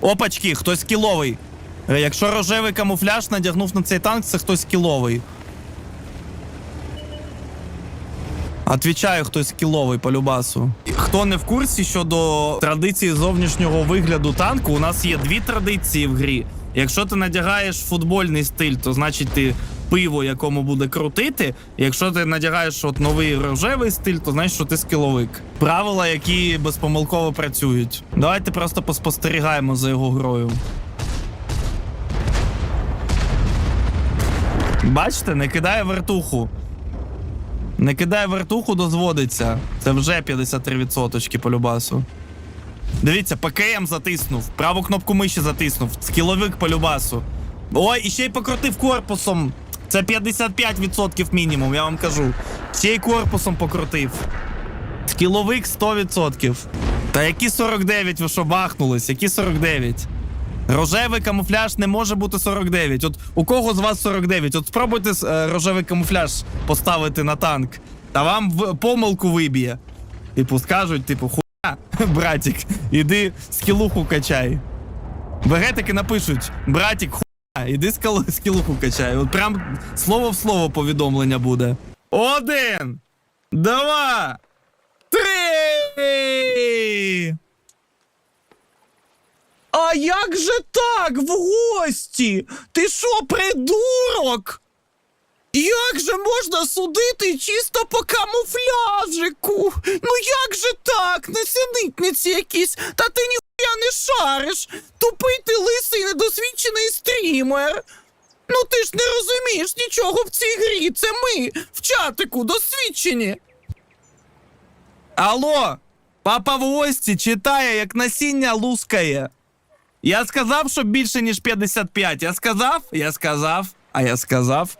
Опачки, хтось кіловий. Е, Якщо рожевий камуфляж надягнув на цей танк, це хтось кіловий. Отвічаю, хтось кіловий по любасу. Хто не в курсі щодо традиції зовнішнього вигляду танку, у нас є дві традиції в грі. Якщо ти надягаєш футбольний стиль, то значить ти пиво, якому буде крутити. Якщо ти надягаєш от новий рожевий стиль, то значить, що ти скіловик. Правила, які безпомилково працюють. Давайте просто поспостерігаємо за його грою. Бачите, не кидає вертуху. Не кидає вертуху, дозводиться. Це вже 53% по любасу. Дивіться, ПКМ затиснув, праву кнопку миші затиснув, скіловик по любасу. Ой, і ще й покрутив корпусом. Це 55% мінімум, я вам кажу. Ще корпусом покрутив. Скіловик 100%. Та які 49, ви що бахнулись? Які 49? Рожевий камуфляж не може бути 49. От у кого з вас 49? От спробуйте е, рожевий камуфляж поставити на танк. Та вам в помилку виб'є. Типу, скажуть, типу, хуя, братик, іди скілуху качай. Вегетики напишуть: братик, хуя, іди скілуху качай. От прям слово в слово повідомлення буде. Один, два, три. А як же так в гості? Ти що, придурок? Як же можна судити чисто по камуфляжику? Ну як же так? Несенітниці якісь, та ти ніхуя не шариш. Тупий ти лисий недосвідчений стрімер. Ну ти ж не розумієш нічого в цій грі. Це ми в чатику досвідчені. Алло, папа в гості читає, як насіння лускає. Я сказав, що більше, ніж 55. Я сказав? Я сказав. А я сказав.